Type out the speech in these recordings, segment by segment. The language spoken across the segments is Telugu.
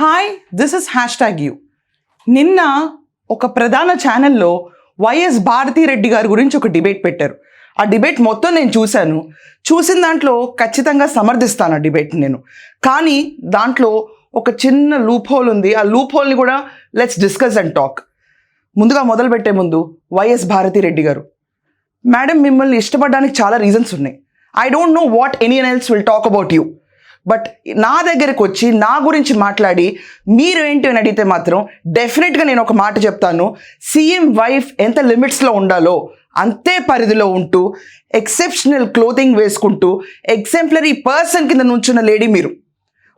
Hi this is hashtag you నిన్న ఒక ప్రధాన ఛానల్లో వైఎస్ భారతిరెడ్డి గారి గురించి ఒక డిబేట్ పెట్టారు. ఆ డిబేట్ మొత్తం నేను చూశాను. చూసిన దాంట్లో ఖచ్చితంగా సమర్థిస్తాను ఆ డిబేట్ నేను. కానీ దాంట్లో ఒక చిన్న లూప్ హోల్ ఉంది. ఆ లూప్ హోల్ని కూడా లెట్స్ డిస్కస్ అండ్ టాక్ ముందుగా మొదలు పెట్టే ముందు వైఎస్ భారతిరెడ్డి గారు. మేడం మిమ్మల్ని ఇష్టపడడానికి చాలా రీజన్స్ ఉన్నాయి. I don't know what any else will talk about you but నా దగ్గరకు వచ్చి నా గురించి మాట్లాడి మీరు ఏంటి అని అడిగితే మాత్రం డెఫినెట్గా నేను ఒక మాట చెప్తాను. సీఎం వైఫ్ ఎంత లిమిట్స్లో ఉండాలో అంతే పరిధిలో ఉంటూ ఎక్సెప్షనల్ క్లోతింగ్ వేసుకుంటూ ఎగ్జాంపులరీ పర్సన్ కింద నుంచున్న లేడీ మీరు.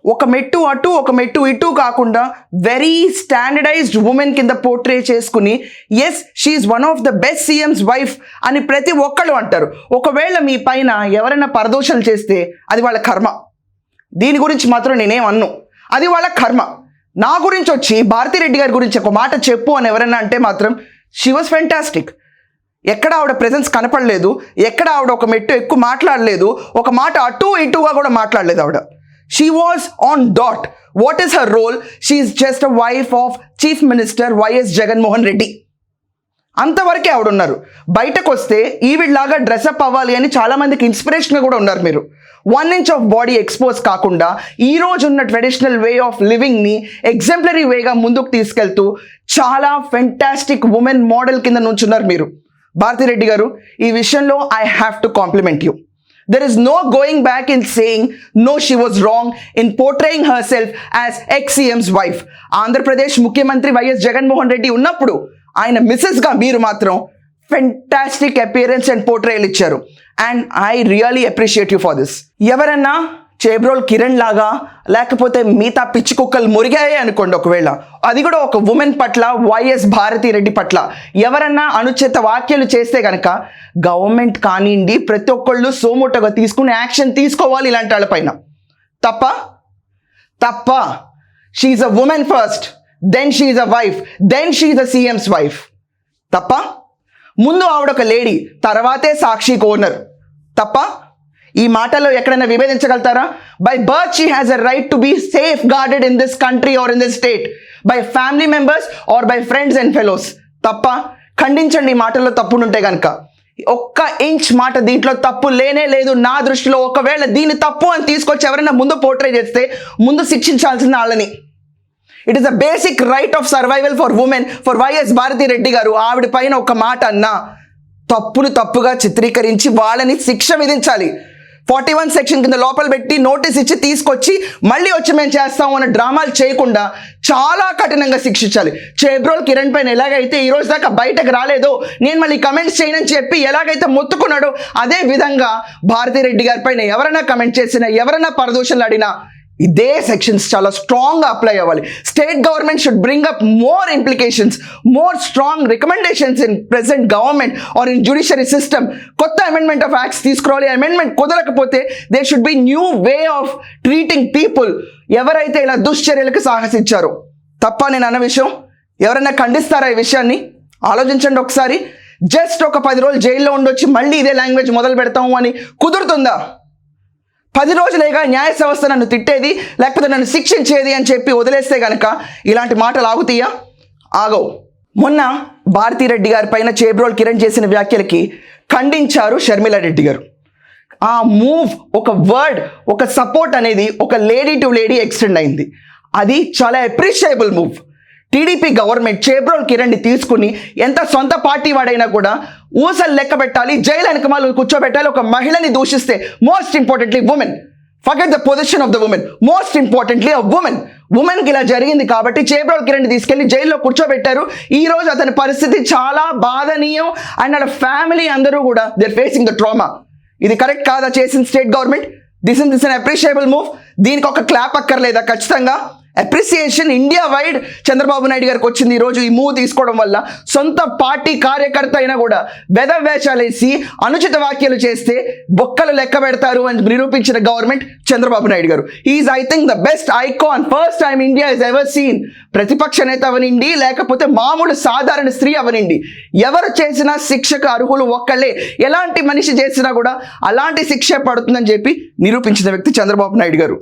ఒక మెట్టు అటు ఒక మెట్టు ఇటు కాకుండా వెరీ స్టాండర్డైజ్డ్ ఉమెన్ కింద పోర్ట్రే చేసుకుని as she's one of the best CM's wife అని ప్రతి ఒక్కళ్ళు అంటారు. ఒకవేళ మీ పైన ఎవరైనా పరదోషాలు చేస్తే అది వాళ్ళ కర్మ. దీని గురించి మాత్రం నేనేం అన్ను. అది వాళ్ళ కర్మ. నా గురించి వచ్చి భారతిరెడ్డి గారి గురించి ఒక మాట చెప్పు అని ఎవరైనా అంటే మాత్రం షీ వాజ్ ఫెంటాస్టిక్ ఎక్కడ ఆవిడ ప్రెజెన్స్ కనపడలేదు ఎక్కడ ఆవిడ ఒక మెట్టు ఎక్కువ మాట్లాడలేదు ఒక మాట అటు ఇటుగా కూడా మాట్లాడలేదు ఆవిడ. She was on that what is her role she is just a wife of chief minister YS Jaganmohan Reddy అంతవరకే ఆవిడ ఉన్నారు బయటకు వస్తే ఈవిడ్లాగా డ్రెస్అప్ అవ్వాలి అని చాలామందికి ఇన్స్పిరేషన్గా కూడా ఉన్నారు మీరు. One inch of body expose కాకుండా ఈ రోజు ఉన్న ట్రెడిషనల్ వే ఆఫ్ లివింగ్ని ఎగ్జాంపులరీ వేగా ముందుకు తీసుకెళ్తూ చాలా ఫెంటాస్టిక్ ఉమెన్ మోడల్ కింద నుంచున్నారు మీరు. భారతిరెడ్డి గారు ఈ విషయంలో I have to compliment you there no no back in saying no no she wrong in portraying portraying herself as ex-CM's wife Andhra Pradesh ముఖ్యమంత్రి వైఎస్ జగన్మోహన్ రెడ్డి ఉన్నప్పుడు ఆయన మిస్సెస్గా మీరు మాత్రం ఫెంటాస్టిక్ అపియరెన్స్ అండ్ పోర్ట్రేయల్ ఇచ్చారు. And I really appreciate you for this ఎవరన్నా చేబ్రోల్ కిరణ్ లాగా లేకపోతే మిగతా పిచ్చి కుక్కలు మురిగాయే అనుకోండి ఒకవేళ. అది కూడా ఒక ఉమెన్ పట్ల వైఎస్ భారతి రెడ్డి పట్ల. ఎవరన్నా అనుచిత వ్యాఖ్యలు చేస్తే కనుక గవర్నమెంట్ కానివ్వండి ప్రతి ఒక్కళ్ళు సోముటగా తీసుకుని యాక్షన్ తీసుకోవాలి ఇలాంటి వాళ్ళపైన తప్ప? తప్ప? She's a women first then she's a wife then she's a CM's wife తప్ప? ముందు ఆవిడ ఒక లేడీ తర్వాతే సాక్షి కోనర్ తప్ప? ఈ మాటల్లో ఎక్కడైనా విభేదించగలుగుతారా? By birth she has a right to be safeguarded in this country or in this state by family members or by friends and fellows తప్ప? ఖండించండి ఈ మాటల్లో తప్పుడుంటే కనుక ఒక్క ఇంచ్ మాట దీంట్లో తప్పు లేనే లేదు నా దృష్టిలో. ఒకవేళ దీన్ని తప్పు అని తీసుకొచ్చి ఎవరైనా ముందు పోర్ట్రే చేస్తే ముందు శిక్షించాల్సిన వాళ్ళని it is a basic right of survival for women for YS Bharathi Reddy గారు ఆవిడ పైన ఒక మాట అన్నా. తప్పును తప్పుగా చిత్రీకరించి వాళ్ళని శిక్ష విధించాలి. ఫార్టీ వన్ సెక్షన్ కింద లోపల పెట్టి నోటీస్ ఇచ్చి తీసుకొచ్చి మళ్ళీ వచ్చి మేము చేస్తాం అన్న డ్రామాలు చేయకుండా చాలా కఠినంగా శిక్షించాలి. చేబ్రోల్ కిరణ్ పైన ఎలాగైతే ఈ రోజు దాకా బయటకు రాలేదో నేను మళ్ళీ కమెంట్స్ చేయనని చెప్పి ఎలాగైతే మొత్తుకున్నాడో అదే విధంగా భారతిరెడ్డి గారి పైన ఎవరైనా కమెంట్ చేసినా ఎవరైనా పరదూషణలు అడినా ఇదే సెక్షన్స్ చాలా స్ట్రాంగ్గా అప్లై అవ్వాలి. State government should bring up more implications more strong recommendations in present government or in judiciary system కొత్త అమెండ్మెంట్ ఆఫ్ యాక్ట్స్ తీసుకురావాలి. అమెండ్మెంట్ కుదరకపోతే they should be new way of treating people ఎవరైతే ఇలా దుశ్చర్యలకు సాహసించారో తప్ప నేను అన్న విషయం ఎవరైనా ఖండిస్తారా ఈ విషయాన్ని? ఆలోచించండి ఒకసారి. జస్ట్ ఒక పది రోజులు జైల్లో ఉండొచ్చి మళ్ళీ ఇదే లాంగ్వేజ్ మొదలు పెడతాము అని కుదురుతుందా? పది రోజులేగా న్యాయ సంస్థ నన్ను తిట్టేది లేకపోతే నన్ను శిక్షించేది అని చెప్పి వదిలేస్తే గనక ఇలాంటి మాటలు ఆగుతీయా? ఆగవు. మొన్న భారతీరెడ్డి గారి పైన చేబ్రోల్ కిరణ్ చేసిన వ్యాఖ్యలకి ఖండించారు షర్మిల రెడ్డి గారు. ఆ మూవ్ ఒక వర్డ్ ఒక సపోర్ట్ అనేది ఒక లేడీ టు లేడీ ఎక్స్టెండ్ అయింది. అది చాలా appreciable move TDP government Chebrolu కిరణ్ని తీసుకుని ఎంత సొంత పార్టీ వాడైనా కూడా ఊసలు లెక్క పెట్టాలి జైలు వెనకమాలు కూర్చోబెట్టాలి ఒక మహిళని దూషిస్తే most importantly women forget the position of the women most importantly a women ఉమెన్కి ఇలా జరిగింది కాబట్టి చేబ్రోల్ కిరణ్ తీసుకెళ్ళి జైల్లో కూర్చోబెట్టారు. ఈ రోజు అతని పరిస్థితి చాలా బాధనీయం. అండ్ అతని ఫ్యామిలీ అందరూ కూడా దే ఫేసింగ్ ద ట్రామా ఇది కరెక్ట్ కాదా చేసిన state government this in this unappreciable move దీనికి ఒక క్లాప్ అక్కర్లేదా? ఖచ్చితంగా. Appreciation India wide Chandrababu Naidu గారికి వచ్చింది. ఈరోజు ఈ మూవ్ తీసుకోవడం వల్ల సొంత పార్టీ కార్యకర్త అయినా కూడా వేషాలు వేసి అనుచిత వ్యాఖ్యలు చేస్తే బొక్కలు లెక్క పెడతారు అని నిరూపించిన గవర్నమెంట్ చంద్రబాబు నాయుడు గారు. Is I think the best icon first time India is ever seen ప్రతిపక్ష నేత అవనిండి లేకపోతే మామూలు సాధారణ స్త్రీ అవనిండి. ఎవరు చేసినా శిక్షకు అర్హులు ఒక్కళ్ళే. ఎలాంటి మనిషి చేసినా కూడా అలాంటి శిక్ష పడుతుందని చెప్పి నిరూపించిన వ్యక్తి చంద్రబాబు నాయుడు గారు.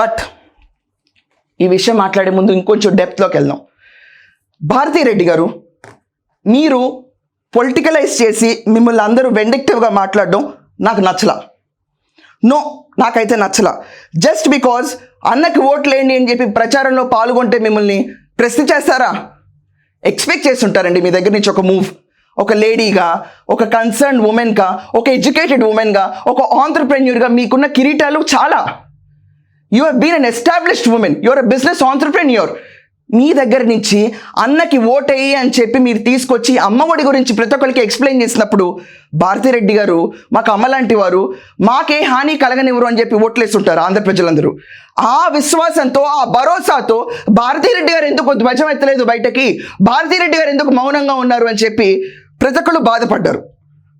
బట్ ఈ విషయం మాట్లాడే ముందు ఇంకొంచెం డెప్త్లోకి వెళ్దాం. భారతీ రెడ్డి గారు మీరు పొలిటికలైజ్ చేసి మిమ్మల్ని అందరూ వెండిక్టివ్గా మాట్లాడడం నాకు నచ్చలా. నో నాకైతే నచ్చలా. జస్ట్ బికాజ్ అన్నకి ఓట్లేండి అని చెప్పి ప్రచారంలో పాల్గొంటే మిమ్మల్ని ప్రశ్న చేస్తారా? ఎక్స్పెక్ట్ చేస్తుంటారండి మీ దగ్గర నుంచి ఒక మూవ్ ఒక లేడీగా ఒక కన్సర్న్ ఉమెన్గా ఒక ఎడ్యుకేటెడ్ ఉమెన్గా ఒక ఆంటర్ప్రెన్యూర్గా మీకున్న కిరీటాలు చాలా. You have been an established women your a business entrepreneur మీ దగ్గర నుంచి అన్నకి ఓటేయి అని చెప్పి మీరు తీసుకొచ్చి అమ్మఒడి గురించి ప్రతి ఒక్కరికి ఎక్స్ప్లెయిన్ చేసినప్పుడు భారతిరెడ్డి గారు మాకు అమ్మ లాంటి వారు మాకే హాని కలగనివ్వరు అని చెప్పి ఓట్లేస్తుంటారు ఆంధ్ర ప్రజలందరూ. ఆ విశ్వాసంతో ఆ భరోసాతో భారతిరెడ్డి గారు ఎందుకు ధ్వజం ఎత్తలేదు బయటకి? భారతిరెడ్డి గారు ఎందుకు మౌనంగా ఉన్నారు అని చెప్పి ప్రతి ఒక్కళ్ళు బాధపడ్డారు.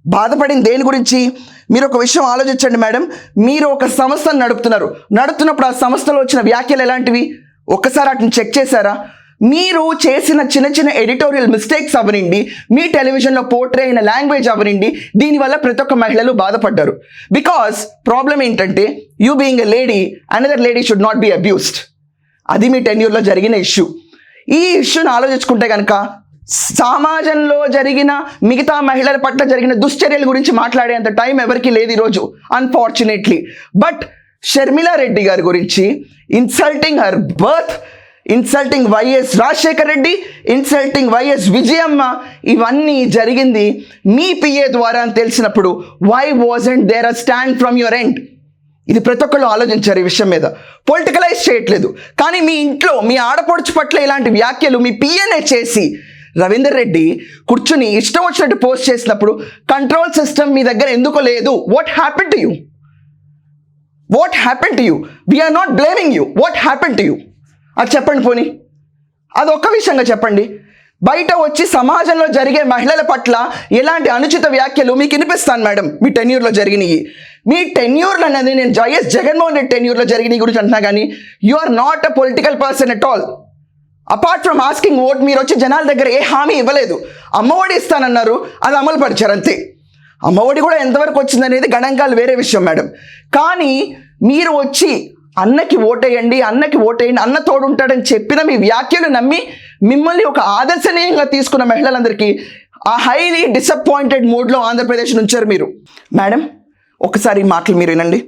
బాధపడింది దేని గురించి? మీరు ఒక విషయం ఆలోచించండి మేడం. మీరు ఒక సంస్థను నడుపుతున్నారు. నడుపుతున్నప్పుడు ఆ సంస్థలో వచ్చిన వ్యాఖ్యలు ఎలాంటివి? ఒక్కసారి వాటిని చెక్ చేశారా? మీరు చేసిన చిన్న చిన్న ఎడిటోరియల్ మిస్టేక్స్ అవనండి మీ టెలివిజన్లో పోర్ట్రే అయిన లాంగ్వేజ్ అవనండి దీనివల్ల ప్రతి ఒక్క మహిళలు బాధపడ్డారు. బికాస్ ప్రాబ్లం ఏంటంటే you being a lady another lady should not be abused అది మీ టెన్యూర్లో జరిగిన ఇష్యూ ఈ ఇష్యూని ఆలోచించుకుంటే కనుక సమాజంలో జరిగిన మిగతా మహిళల పట్ల జరిగిన దుశ్చర్యల గురించి మాట్లాడేంత టైం ఎవరికి లేదు ఈరోజు అన్ఫార్చునేట్లీ బట్ షర్మిలా రెడ్డి గారి గురించి insulting her birth insulting YS Rajasekhar Reddy insulting YS Vijayamma ఇవన్నీ జరిగింది మీ పిఏ ద్వారా అని తెలిసినప్పుడు why wasn't there a stand from your end ఇది ప్రతి ఒక్కళ్ళు ఆలోచించారు ఈ విషయం మీద. పొలిటికలైజ్ చేయట్లేదు. కానీ మీ ఇంట్లో మీ ఆడపడుచు పట్ల ఇలాంటి వ్యాఖ్యలు మీ పిఎన్ఏ చేసి రవీందర్ రెడ్డి కూర్చుని ఇష్టం వచ్చినట్టు పోస్ట్ చేసినప్పుడు కంట్రోల్ సిస్టమ్ మీ దగ్గర ఎందుకు లేదు. What happen to you what happen to you we are not blaming you what happen to you అది చెప్పండి పోనీ. అది ఒక్క విషయంగా చెప్పండి. బయట వచ్చి సమాజంలో జరిగే మహిళల పట్ల ఎలాంటి అనుచిత వ్యాఖ్యలు మీకు వినిపిస్తాను మేడం మీ టెన్యూర్లో జరిగినవి. మీ టెన్యూర్లు అనేది నేను వైఎస్ జగన్మోహన్ రెడ్డి టెన్యూర్లో జరిగినవి గురించి అంటున్నా కానీ you are not a political person at all apart from asking vote మీరు వచ్చి జనాల దగ్గర ఏ హామీ ఇవ్వలేదు అమ్మఒడి ఇస్తానన్నారు అది అమలు పరిచారు అంతే. అమ్మఒడి కూడా ఎంతవరకు వచ్చిందనేది గణాంకాలు వేరే విషయం మేడం. కానీ మీరు వచ్చి అన్నకి ఓటేయండి అన్నకి ఓటేయండి అన్న తోడుంటాడని చెప్పిన మీ వ్యాఖ్యలు నమ్మి మిమ్మల్ని ఒక ఆదర్శనీయంగా తీసుకున్న మహిళలందరికీ ఆ హైలీ డిసప్పాయింటెడ్ మూడ్లో ఆంధ్రప్రదేశ్ నుంచారు మీరు. మేడం ఒకసారి మాటలు మీరు వినండి.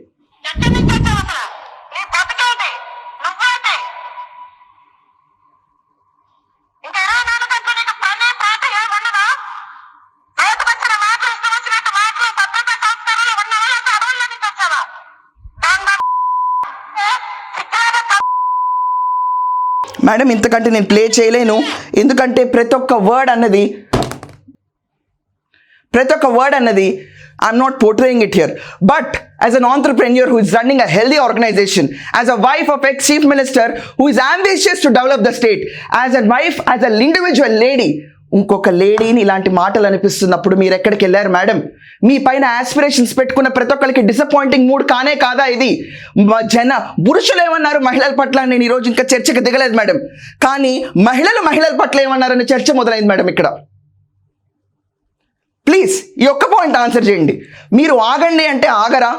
మేడం ఇంతకంటే నేను ప్లే చేయలేను. ఎందుకంటే ప్రతి ఒక్క వర్డ్ అన్నది ప్రతి ఒక్క వర్డ్ అన్నది I'm not portraying it here but as an entrepreneur who is running a healthy organisation as a wife of ex chief minister who is ambitious to develop the state as a wife as a individual lady ఇంకొక లేడీని ఇలాంటి మాటలు అనిపిస్తున్నప్పుడు మీరు ఎక్కడికి వెళ్ళారు మేడం? మీ పైన ఆస్పిరేషన్స్ పెట్టుకున్న ప్రతి ఒక్కరికి డిసప్పాయింటింగ్ మూడ్ కానే కాదా ఇది? జన పురుషులు ఏమన్నారు మహిళల పట్ల నేను ఈరోజు ఇంకా చర్చకు దిగలేదు మేడం. కానీ మహిళలు మహిళల పట్ల ఏమన్నారని చర్చ మొదలైంది మేడం ఇక్కడ. ప్లీజ్ ఈ ఒక్క పాయింట్ ఆన్సర్ చేయండి. మీరు ఆగండి అంటే ఆగరా?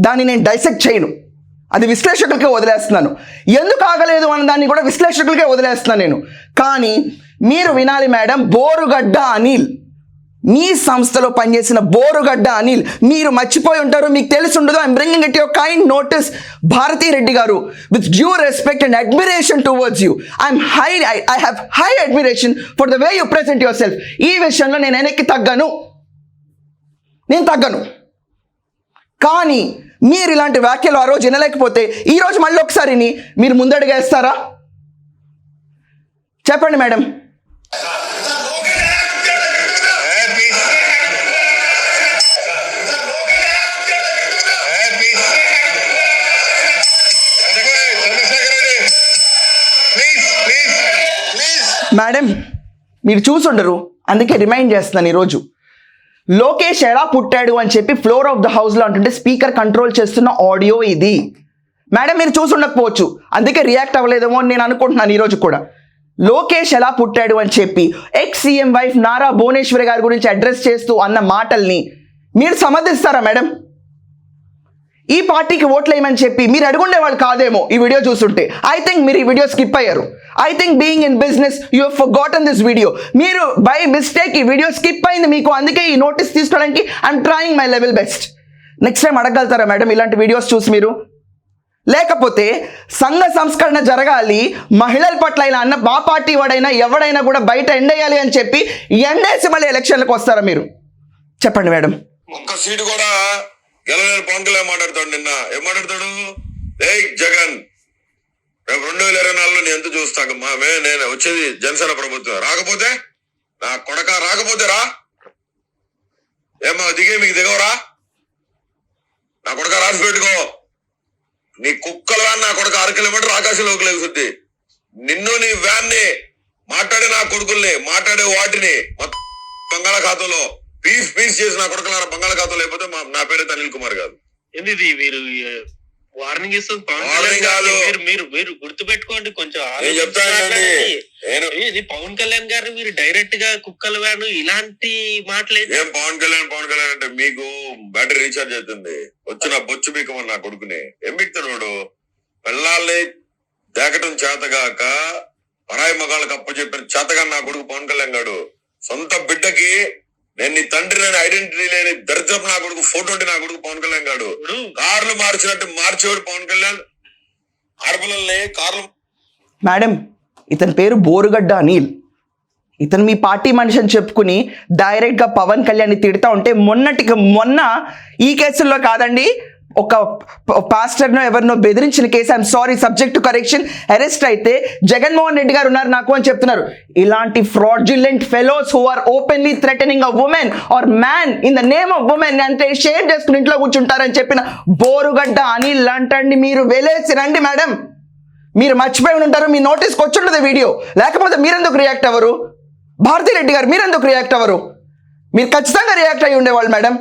దాన్ని నేను డైసెక్ట్ చేయను. అది విశ్లేషకులకే వదిలేస్తున్నాను. ఎందుకు ఆగలేదు అన్న దాన్ని కూడా విశ్లేషకులకే వదిలేస్తున్నాను నేను. కానీ మీరు వినాలి మేడం బోరుగడ్డ అనిల్. మీ సంస్థలో పనిచేసిన బోరుగడ్డ అనిల్. మీరు మర్చిపోయి ఉంటారు మీకు తెలిసి ఉండదు I'm bringing it your kind notice Bharathi Reddy గారు. With due respect and admiration towards you I'm high I have high admiration for the way you present yourself ఈ విషయంలో నేను వెనక్కి తగ్గను. నేను తగ్గను. కానీ మీరు ఇలాంటి వ్యాఖ్యలు ఆ రోజు వినలేకపోతే ఈ రోజు మళ్ళీ ఒకసారిని మీరు ముందడుగేస్తారా చెప్పండి మేడం. మేడం మీరు చూసుండరు. అందుకే రిమైండ్ చేస్తున్నాను ఈరోజు. లోకేష్ ఎలా పుట్టాడు అని చెప్పి ఫ్లోర్ ఆఫ్ ద హౌస్లో అంటుంటే స్పీకర్ కంట్రోల్ చేస్తున్న ఆడియో ఇది. మేడం మీరు చూసుండకపోవచ్చు. అందుకే రియాక్ట్ అవ్వలేదేమో అని నేను అనుకుంటున్నాను ఈరోజు కూడా. లోకేష్ ఎలా పుట్టాడు అని చెప్పి ex CM wife Nara Bhuvaneswari గారి గురించి అడ్రస్ చేస్తూ అన్న మాటల్ని మీరు సమర్థిస్తారా మేడం? ఈ పార్టీకి ఓట్లేయమని చెప్పి మీరు అడుగుండే వాళ్ళు కాదేమో ఈ వీడియో చూస్తుంటే. ఐ థింక్ మీరు ఈ వీడియో స్కిప్ అయ్యారు. I think being in business you have gotten this video మీరు బై మిస్టేక్ ఈ వీడియో స్కిప్ అయింది మీకు. అందుకే ఈ నోటీస్ తీసుకోవడానికి I'm trying my level best next time అడగలుగుతారా madam ఇలాంటి వీడియోస్ చూసి మీరు? లేకపోతే సంఘ సంస్కరణ జరగాలి మహిళల పట్ల ఇలా అన్న మా పార్టీ వాడైనా ఎవడైనా కూడా బయట ఎండేయాలి అని చెప్పి ఎండేసి మళ్ళీ ఎలక్షన్లకు వస్తారా మీరు? చెప్పండి మేడం. ఒక్క సీటు కూడా గెలవలేని పవన్ కళ్యాణ్ మాట్లాడతాడు నిన్న. ఏం మాట్లాడతాడు? జగన్. రేపు రెండు వేల ఇరవై నాలుగులో నేను ఎంత చూస్తాక మా మే నేను వచ్చేది జనసేన ప్రభుత్వం. రాకపోతే? నా కొడక రాకపోతే రా. ఏమో దిగే మీకు దిగవరా? నా కొడక రాసి పెట్టుకో. నీ కుక్కల వ్యాన్ నా కొడక అర కిలోమీటర్ ఆకాశంలోకి లేగుతుంది నిన్ను నీ వ్యాన్ని మాట్లాడే నా కొడుకుల్ని మాట్లాడే వాటిని బంగాళాఖాతంలో పీస్ పీస్ చేసి నా కొడుకులారా బంగాళాఖాతం లేకపోతే మా నా పేరు అనిల్ కుమార్ కాదు ఏంది ఇది? మీరు వార్నింగ్ ఇస్తుంది పవన్ కాదు. మీరు మీరు మీరు గుర్తు పెట్టుకోండి కొంచెం ఇది పవన్ కళ్యాణ్ గారిని మీరు డైరెక్ట్గా కుక్కల వ్యాను ఇలాంటి మాటలు? ఏం పవన్ కళ్యాణ్ పవన్ కళ్యాణ్ అంటే మీకు బ్యాటరీ రీఛార్జ్ అవుతుంది. వచ్చిన బొచ్చు బీకమని నా కొడుకుని. ఏం బిక్తాడు వాడు పిల్లల్ని దేకటం చేతగాక పరాయి మగాళ్ళకి అప్పచెప్పిన చేతగా నా కొడుకు పవన్ కళ్యాణ్ గాడు. సొంత బిడ్డకి నేను నీ తండ్రి లేని ఐడెంటిటీ లేని దరిద్రపు నా కొడుకు ఫోటో ఉంటే నా కొడుకు పవన్ కళ్యాణ్ గాడు. కార్లు మార్చినట్టు మార్చేవాడు పవన్ కళ్యాణ్. ఆడపిల్లల్ని కార్లు. మేడం ఇతని పేరు బోరుగడ్డ అనిల్. ఇతను మీ పార్టీ మనిషి అని చెప్పుకుని డైరెక్ట్గా పవన్ కళ్యాణ్ని తిడతా ఉంటే మొన్నటికి మొన్న ఈ కేసుల్లో కాదండి ఒక పాస్టర్నో ఎవరినో బెదిరించిన case. I'm sorry subject to correction arrest అయితే జగన్మోహన్ రెడ్డి గారు ఉన్నారు నాకు అని చెప్తున్నారు. ఇలాంటి fraudulent fellows who are openly threatening a women or man in the name of women అంటే షేర్ చేసుకుని ఇంట్లో కూర్చుంటారని చెప్పిన బోరుగడ్డ అనిల్ అంటండి మీరు వెలేసి రండి మేడం. మీరు మర్చిపోయి ఉంటారు మీ నోటీస్కి వచ్చి వీడియో. లేకపోతే మీరెందుకు రియాక్ట్ అవ్వరు? భారతీ రెడ్డి గారు మీరెందుకు రియాక్ట్ అవ్వరు? మీరు ఖచ్చితంగా రియాక్ట్ అయ్యి ఉండేవాళ్ళు మేడం.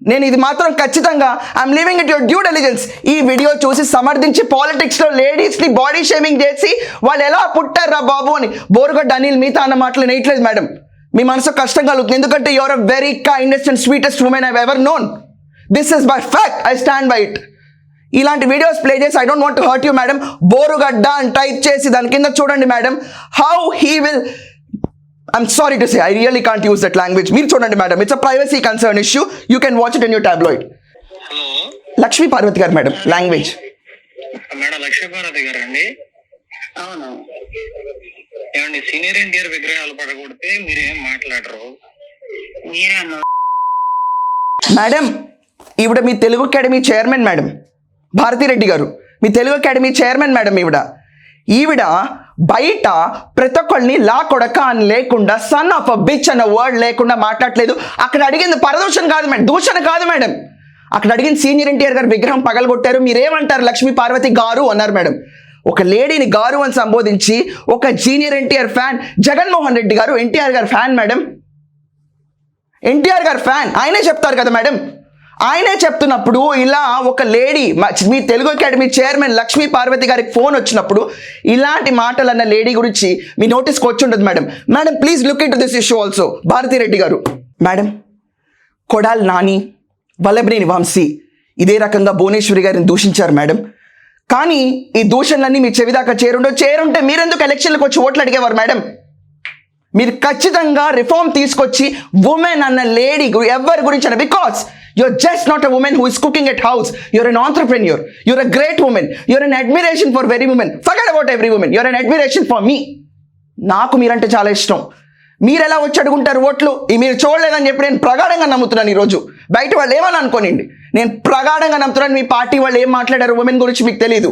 నేను ఇది మాత్రం ఖచ్చితంగా I'm living it your due diligence ఈ వీడియో చూసి సమర్థించి పాలిటిక్స్లో లేడీస్ని బాడీ షేమింగ్ చేసి వాళ్ళు ఎలా పుట్టారా బాబు అని. బోరుగడ్డ అనిల్ మిగతా అన్న మాటలు నేయట్లేదు మేడం. మీ మనసు కష్టం కలుగుతుంది. ఎందుకంటే your a very kindest and sweetest women I ever known this is by fact I stand by it ఇలాంటి వీడియోస్ ప్లే చేసి I don't want hurt you madam Borugadda అని టైప్ చేసి దాని కింద చూడండి madam how he will I'm sorry to say I really can't use that language మీరు చూడండి madam it's a privacy concern issue you can watch it in you tabloid Lakshmi Parvathi garu madam language madam Lakshmi Parvathi గారు అండి అవును. ఏమండి సీనియర్ ఎన్టీఆర్ విగ్రహాలు పడగొడితే మీరేం మాట్లాడరు? మీరే మేడం ఈవిడ మీ Telugu academy chairman madam Bharathi Reddy గారు. మీ తెలుగు అకాడమీ చైర్మన్ మేడం ఈవిడ. ఈవిడ బయట ప్రతి ఒక్కళ్ళని లా కొడక అని లేకుండా సన్ ఆఫ్ అ బిచ్ అన్న వర్డ్ లేకుండా మాట్లాడలేదు. అక్కడ అడిగింది పరదూషణ కాదు మేడం దూషణ కాదు మేడం. అక్కడ అడిగిన సీనియర్ ఎన్టీఆర్ గారు విగ్రహం పగలగొట్టారు. మీరేమంటారు లక్ష్మీ పార్వతి గారు అన్నారు మేడం. ఒక లేడీని గారు అని సంబోధించి ఒక junior NTR fan Jaganmohan Reddy garu NTR garu fan madam. NTR గారు ఫ్యాన్ ఆయనే చెప్తారు కదా మేడం. ఆయనే చెప్తున్నప్పుడు ఇలా ఒక లేడీ మీ తెలుగు అకాడమీ చైర్మన్ లక్ష్మీ పార్వతి గారికి ఫోన్ వచ్చినప్పుడు ఇలాంటి మాటలు అన్న లేడీ గురించి మీ నోటీస్కి వచ్చి ఉండదు madam. Madam please look into this issue also. Bharathi Reddy గారు. మేడం కొడాల్ నాని వల్లభనేని వంశీ ఇదే రకంగా భువనేశ్వరి గారిని దూషించారు మేడం. కానీ ఈ దూషణలన్నీ మీ చెవిదాకా చేరుండో చేరుంటే మీరెందుకు ఎలక్షన్లకు వచ్చి ఓట్లు అడిగేవారు మేడం? మీరు ఖచ్చితంగా రిఫార్మ్ తీసుకొచ్చి ఉమెన్ అన్న లేడీ ఎవరి గురించి అన్న because you're just not a women who is cooking at house you're an entrepreneur you're a great women you're an admiration for very women forget about every women you're an admiration for మీ నాకు మీరంటే చాలా ఇష్టం. మీరు ఎలా వచ్చి అడుగుంటారు ఓట్లు? ఈ మీరు చూడలేదని చెప్పి నేను ప్రగాఢంగా నమ్ముతున్నాను ఈరోజు. బయట వాళ్ళు ఏమని అనుకోనండి నేను ప్రగాఢంగా నమ్ముతున్నాను. మీ పార్టీ వాళ్ళు ఏం మాట్లాడారు? ఉమెన్ గురించి మీకు తెలియదు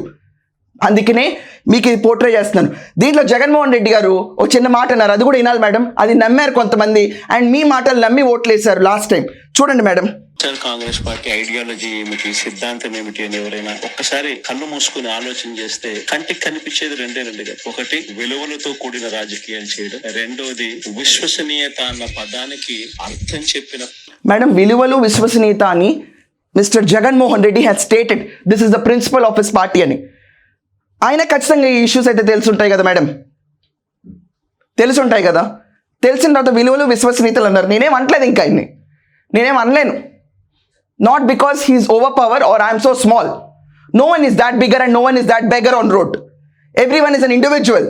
అందుకనే మీకు ఇది పోర్ట్రే చేస్తున్నాను. దీంట్లో జగన్మోహన్ రెడ్డి గారు ఓ చిన్న మాట అన్నారు. అది కూడా వినాలి మేడం. అది నమ్మారు కొంతమంది. అండ్ మీ మాటలు నమ్మి ఓట్లేశారు లాస్ట్ టైం చూడండి madam. Sir Congress party ideology ఏమిటి సిద్ధాంతం ఏమిటి అని ఎవరైనా ఒక్కసారి కన్ను మూసుకుని ఆలోచన చేస్తే కంటికి కనిపించేది రెండే రెండు ఒకటి విలువలతో కూడిన రాజకీయాలు చేయడం. రెండోది విశ్వసనీయత అన్న పదానికి అర్థం చెప్పిన మేడం విలువలు విశ్వసనీయత అని mister Jaganmohan Reddy has stated this is the principle of his party అని. ఆయన ఖచ్చితంగా ఈ ఇష్యూస్ అయితే తెలుసుంటాయి కదా మేడం. తెలుసుంటాయి కదా. తెలిసిన తర్వాత విలువలు విశ్వసనీయతలు అన్నారు. నేనేం అనలేదు ఇంకా ఆయన్ని. నేనేం అనలేను. Not because he's over power or I'm so small no one is that bigger and no one is that beggar on road everyone is an individual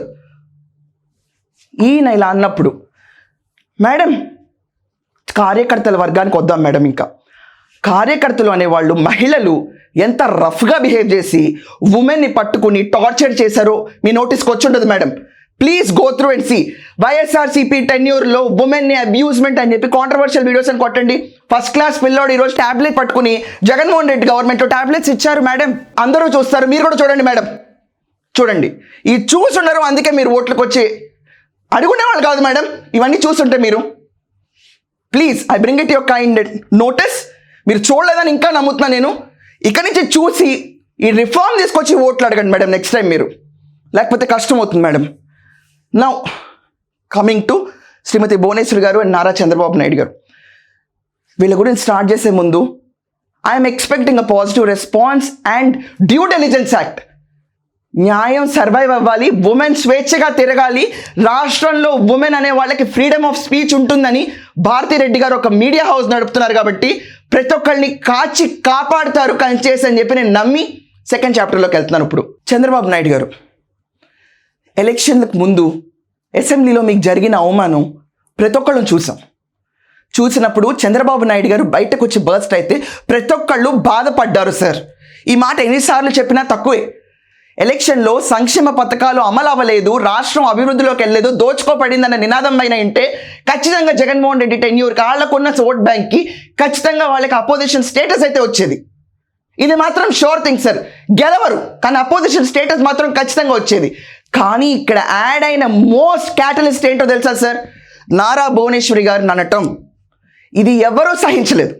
ఈయన ఇలా అన్నప్పుడు మేడం కార్యకర్తల వర్గానికి వద్దాం మేడం ఇంకా. కార్యకర్తలు అనేవాళ్ళు మహిళలు ఎంత రఫ్గా బిహేవ్ చేసి ఉమెన్ని పట్టుకుని టార్చర్ చేశారో మీ నోటీస్కి వచ్చి ఉండదు madam. Please go through and see YSRCP టెన్యూర్లో ఉమెన్ని అబ్యూస్మెంట్ అని చెప్పి కాంట్రవర్షియల్ వీడియోస్ అని కొట్టండి. ఫస్ట్ క్లాస్ పిల్లోడు ఈరోజు ట్యాబ్లెట్ పట్టుకుని జగన్మోహన్ రెడ్డి గవర్నమెంట్లో ట్యాబ్లెట్స్ ఇచ్చారు మేడం అందరూ చూస్తారు. మీరు కూడా చూడండి మేడం చూడండి. ఈ చూసుండరు అందుకే మీరు ఓట్లకు వచ్చి అడుగునే వాళ్ళు కాదు మేడం ఇవన్నీ చూస్తుంటే మీరు. Please I bring it your kind notice మీరు చూడలేదని ఇంకా నమ్ముతున్నా నేను. ఇక్కడి నుంచి చూసి ఈ రిఫార్మ్ తీసుకొచ్చి ఓట్లు అడగండి మేడం నెక్స్ట్ టైం మీరు. లేకపోతే కష్టం అవుతుంది madam now coming to Shrimati Bhuvaneswar గారు అండ్ నారా చంద్రబాబు నాయుడు గారు వీళ్ళ గురించి స్టార్ట్ చేసే ముందు I'm expecting a positive response and due diligence act న్యాయం సర్వైవ్ అవ్వాలి ఉమెన్ స్వేచ్ఛగా తిరగాలి రాష్ట్రంలో ఉమెన్ అనే వాళ్ళకి ఫ్రీడమ్ ఆఫ్ స్పీచ్ ఉంటుందని భారతిరెడ్డి గారు ఒక మీడియా హౌస్ నడుపుతున్నారు కాబట్టి ప్రతి ఒక్కరిని కాచి కాపాడుతారు కంచేసి అని చెప్పి నేను నమ్మి సెకండ్ చాప్టర్లోకి వెళ్తున్నాను ఇప్పుడు. చంద్రబాబు నాయుడు గారు ఎలక్షన్లకు ముందు అసెంబ్లీలో మీకు జరిగిన అవమానం ప్రతి ఒక్కళ్ళని చూసాం. చూసినప్పుడు చంద్రబాబు నాయుడు గారు బయటకు వచ్చి బర్స్ట్ అయితే ప్రతి ఒక్కళ్ళు బాధపడ్డారు సార్. ఈ మాట ఎన్నిసార్లు చెప్పినా తక్కువే. ఎలక్షన్లో సంక్షేమ పథకాలు అమలు అవ్వలేదు రాష్ట్రం అభివృద్ధిలోకి వెళ్ళలేదు దోచుకోబడిందన్న నినాదం పైన ఉంటే ఖచ్చితంగా జగన్మోహన్ రెడ్డి టెన్యూర్ కాళ్ళకున్న ఓట్ బ్యాంక్కి ఖచ్చితంగా వాళ్ళకి అపోజిషన్ స్టేటస్ అయితే వచ్చేది. ఇది మాత్రం షోర్ థింగ్ సార్. గెలవరు కానీ అపోజిషన్ స్టేటస్ మాత్రం ఖచ్చితంగా వచ్చేది. కానీ ఇక్కడ యాడ్ అయిన మోస్ట్ క్యాటలిస్ట్ ఏంటో తెలుసా సార్? నారా భువనేశ్వరి గారు అనటం. ఇది ఎవరూ సహించలేదు.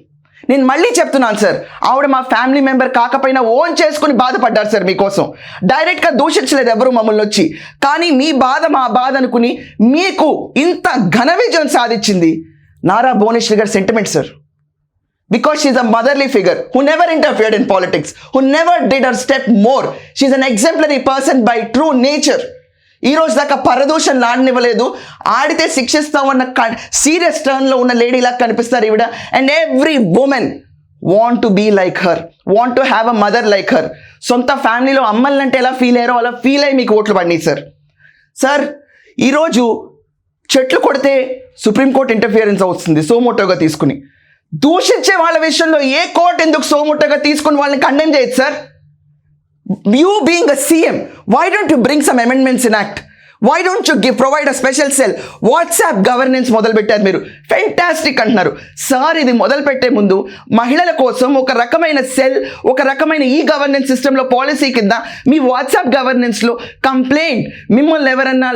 నేను మళ్ళీ చెప్తున్నాను సార్. ఆవిడ మా ఫ్యామిలీ మెంబర్ కాకపోయినా ఓన్ చేసుకుని బాధపడ్డారు సార్ మీకోసం. డైరెక్ట్గా దూషించలేదు ఎవరు మమ్మల్ని వచ్చి. కానీ మీ బాధ మా బాధ అనుకుని మీకు ఇంత ఘన విజయం సాధించింది నారా భువనేశ్వరి గారి sentiment sir. Because she's a motherly figure who never interfered in politics, who never did her step more. She's an exemplary person by true nature. ఈ రోజు దాకా పరదూషణ ఆడనివ్వలేదు ఆడితే శిక్షిస్తామన్న సీరియస్ టర్న్లో ఉన్న లేడీలా కనిపిస్తారు ఈవిడ. And every women want to be like her want to have a mother like her సొంత ఫ్యామిలీలో అమ్మల్నంటే ఎలా ఫీల్ అయ్యారో అలా ఫీల్ అయ్యి మీకు ఓట్లు పడినాయి సార్ సార్ ఈరోజు చెట్లు కొడితే సుప్రీంకోర్టు ఇంటర్ఫియరెన్స్ అవుతుంది. సోమోటోగా తీసుకుని. దూషించే వాళ్ళ విషయంలో ఏ కోర్టు ఎందుకు సోముట్టగా తీసుకుని వాళ్ళని కండెమ్ చేయదు sir you being a CM why don't you bring some amendments in act why don't you give provide a special cell WhatsApp governance మొదలు పెట్టారు మీరు. ఫెంటాస్టిక్ అంటున్నారు. సార్ ఇది మొదలు పెట్టే ముందు మహిళల కోసం ఒక రకమైన సెల్ ఒక రకమైన ఈ గవర్నెన్స్ సిస్టంలో పాలసీ కింద మీ వాట్సాప్ గవర్నెన్స్లో కంప్లైంట్ మిమ్మల్ని ఎవరన్నా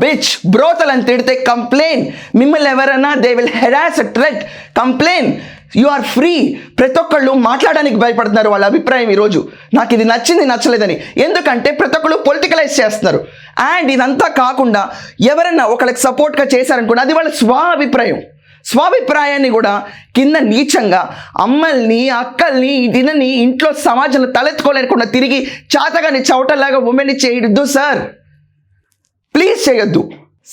బిచ్ బ్రోతల్ అని తిడితే కంప్లైన్ మిమ్మల్ని ఎవరైనా they will harass threat complain you are free ప్రతి ఒక్కళ్ళు మాట్లాడడానికి భయపడుతున్నారు వాళ్ళ అభిప్రాయం ఈరోజు. నాకు ఇది నచ్చింది నచ్చలేదని. ఎందుకంటే ప్రతి ఒక్కళ్ళు పొలిటికలైజ్ చేస్తున్నారు. అండ్ ఇదంతా కాకుండా ఎవరైనా ఒకళ్ళకి సపోర్ట్గా చేశారనుకోండి అది వాళ్ళ స్వాభిప్రాయం. స్వాభిప్రాయాన్ని కూడా కింద నీచంగా అమ్మల్ని అక్కల్ని దినని ఇంట్లో సమాజంలో తలెత్తుకోలేకుండా తిరిగి చాతగాని చవటలాగా ఉమెన్ని చేయొద్దు సార్ ప్లీజ్ చేయొద్దు.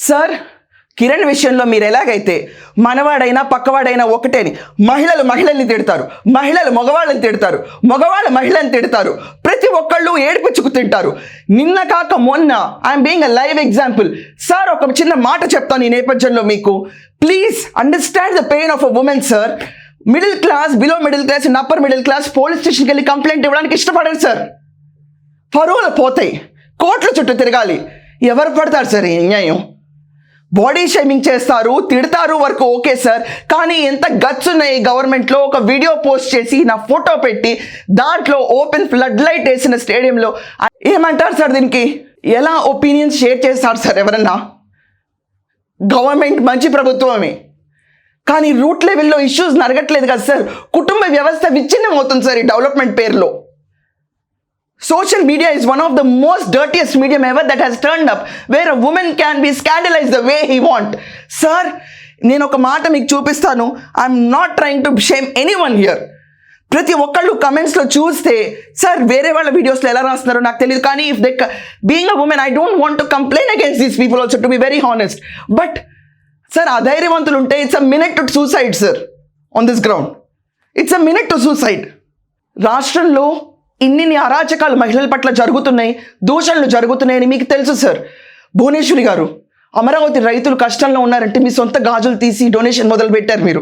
సార్ కిరణ్ విషయంలో మీరు ఎలాగైతే మనవాడైనా పక్కవాడైనా ఒకటేని మహిళలు మహిళల్ని తిడతారు మహిళలు మగవాళ్ళని తిడతారు మగవాళ్ళు మహిళని తిడతారు ప్రతి ఒక్కళ్ళు ఏడిపించుకు తింటారు. నిన్న కాక మొన్న I'm being a live example sir ఒక చిన్న మాట చెప్తాను ఈ నేపథ్యంలో మీకు. Please understand the pain of a women sir middle class below middle class and upper middle class police స్టేషన్కి వెళ్ళి కంప్లైంట్ ఇవ్వడానికి ఇష్టపడరు సార్ పరువులు పోతాయి కోట్ల చుట్టూ తిరగాలి. ఎవరు పడతారు సార్ అన్యాయం? బాడీ షేమింగ్ చేస్తారు తిడతారు వరకు ఓకే సార్ కానీ ఎంత గట్స్ ఉన్నాయి గవర్నమెంట్లో ఒక వీడియో పోస్ట్ చేసి నా ఫోటో పెట్టి దాంట్లో ఓపెన్ ఫ్లడ్ లైట్ వేసిన స్టేడియంలో ఏమంటారు సార్ దీనికి? ఎలా ఒపీనియన్స్ షేర్ చేస్తారు సార్ ఎవరన్నా? గవర్నమెంట్ మంచి ప్రభుత్వమే. కానీ రూట్ లెవెల్లో ఇష్యూస్ నరగట్లేదు కదా సార్. కుటుంబ వ్యవస్థ విచ్ఛిన్నం అవుతుంది సార్ ఈ డెవలప్మెంట్ పేరులో. Social media is one of the most dirtiest medium ever that has turned up, where a woman can be scandalized the way he want. Sir, నేను ఒక మాట మీకు చూపిస్తాను. I'm not trying to shame any one here ప్రతి ఒక్కళ్ళు కమెంట్స్లో చూస్తే సార్ వేరే వాళ్ళ వీడియోస్లో ఎలా రాస్తున్నారో? నాకు తెలియదు కానీ if they being a women I don't want to complain against these people also to be very honest but sir అధైర్యవంతులు ఉంటే it's a minute to suicide sir on this ground it's a minute to suicide రాష్ట్రంలో ఇన్నిన్ని అరాచకాలు మహిళల పట్ల జరుగుతున్నాయి దూషణలు జరుగుతున్నాయని మీకు తెలుసు సార్ భువనేశ్వరి గారు అమరావతి రైతులు కష్టంలో ఉన్నారంటే మీ సొంత గాజులు తీసి డొనేషన్ మొదలు పెట్టారు మీరు.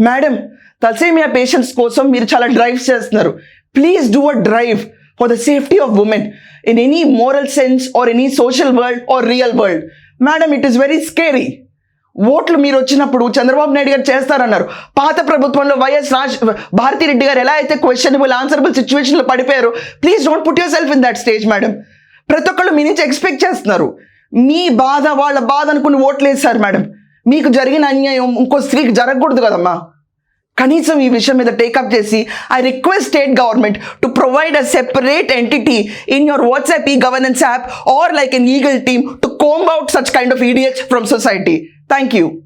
మేడం తలసేమియా పేషెంట్స్ కోసం మీరు చాలా డ్రైవ్స్ చేస్తున్నారు. Please do a drive for the safety of women in any moral sense or any social world or real world madam it is very scary ఓట్లు మీరు వచ్చినప్పుడు చంద్రబాబు నాయుడు గారు చేస్తారన్నారు. పాత ప్రభుత్వంలో వైఎస్ రాజ్ భారతిరెడ్డి గారు ఎలా అయితే క్వశ్చనబుల్ ఆన్సరబుల్ సిచ్యువేషన్లో పడిపోయారు please don't put yourself in that stage madam ప్రతి ఒక్కళ్ళు మీ నుంచి ఎక్స్పెక్ట్ చేస్తున్నారు. మీ బాధ వాళ్ళ బాధ అనుకుని ఓట్లు వేస్తారు మేడం మీకు జరిగిన అన్యాయం ఇంకో స్త్రీకి జరగకూడదు కదమ్మా. కనీసం ఈ విషయం మీద టేకప్ చేసి I request state government to provide a separate entity in your WhatsApp e governance app or like an Eagle team to comb out such kind of idiots from society Thank you.